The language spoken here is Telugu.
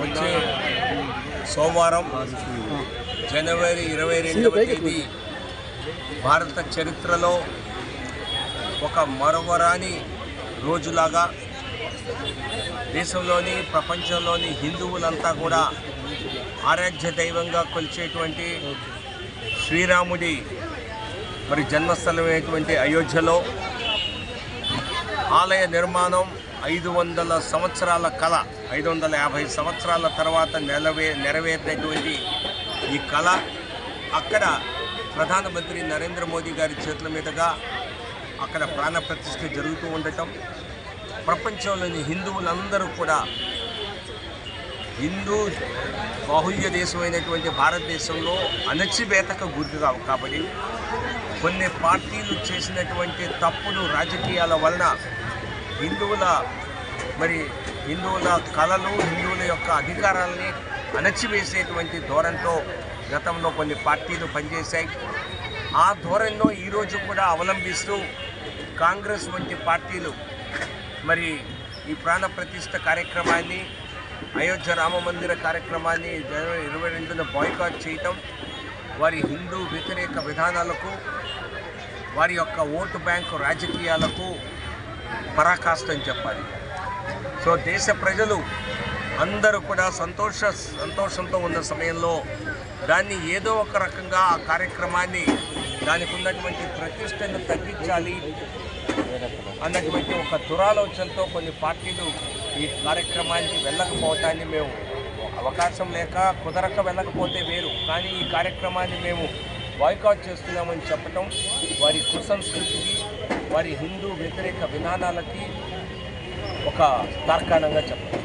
వచ్చే సోమవారం జనవరి ఇరవై రెండవ తేదీ భారత చరిత్రలో ఒక మరవరాని రోజులాగా దేశంలోని ప్రపంచంలోని హిందువులంతా కూడా ఆరాధ్య దైవంగా కొలిచేటువంటి శ్రీరాముడి మరి జన్మస్థలమైనటువంటి అయోధ్యలో ఆలయ నిర్మాణం ఐదు వందల సంవత్సరాల కళ ఐదు వందల యాభై సంవత్సరాల తర్వాత నెలవే నెరవేరినటువంటి ఈ కళ అక్కడ ప్రధానమంత్రి నరేంద్ర మోదీ గారి చేతుల మీదుగా అక్కడ ప్రాణ ప్రతిష్ఠ జరుగుతూ ఉండటం ప్రపంచంలోని హిందువులందరూ కూడా హిందూ బాహుళ్య దేశమైనటువంటి భారతదేశంలో అణచివేతకు గురి కాబట్టి కొన్ని పార్టీలు చేసినటువంటి తప్పుడు రాజకీయాల వలన హిందువుల మరి హిందువుల కళలు హిందువుల యొక్క అధికారాలని అణచివేసేటువంటి ధోరణితో గతంలో కొన్ని పార్టీలు పనిచేశాయి. ఆ ధోరణిలో ఈరోజు కూడా అవలంబిస్తూ కాంగ్రెస్ వంటి పార్టీలు మరి ఈ ప్రాణ ప్రతిష్ట కార్యక్రమాన్ని అయోధ్య రామ మందిర కార్యక్రమాన్ని జనవరి ఇరవై రెండున బాయ్కాట్ చేయటం వారి హిందూ వ్యతిరేక విధానాలకు వారి యొక్క ఓటు బ్యాంకు రాజకీయాలకు పరాకాష్టం చెప్పాలి. సో దేశ ప్రజలు అందరూ కూడా సంతోష సంతోషంతో ఉన్న సమయంలో దాన్ని ఏదో ఒక రకంగా ఆ కార్యక్రమాన్ని దానికి ఉన్నటువంటి ప్రతిష్టను తగ్గించాలి అన్నటువంటి ఒక దురాలోచనతో కొన్ని పార్టీలు ఈ కార్యక్రమానికి వెళ్ళకపోవటాన్ని మేము అవకాశం లేక కుదరక వెళ్ళకపోతే వేరు. కానీ ఈ కార్యక్రమాన్ని మేము బాయ్కాట్ చేస్తున్నామని చెప్పటం వారి కుసంస్కృతికి వారి హిందూ వ్యతిరేక విధానాలకి ఒక తార్కాణంగా చెప్పటం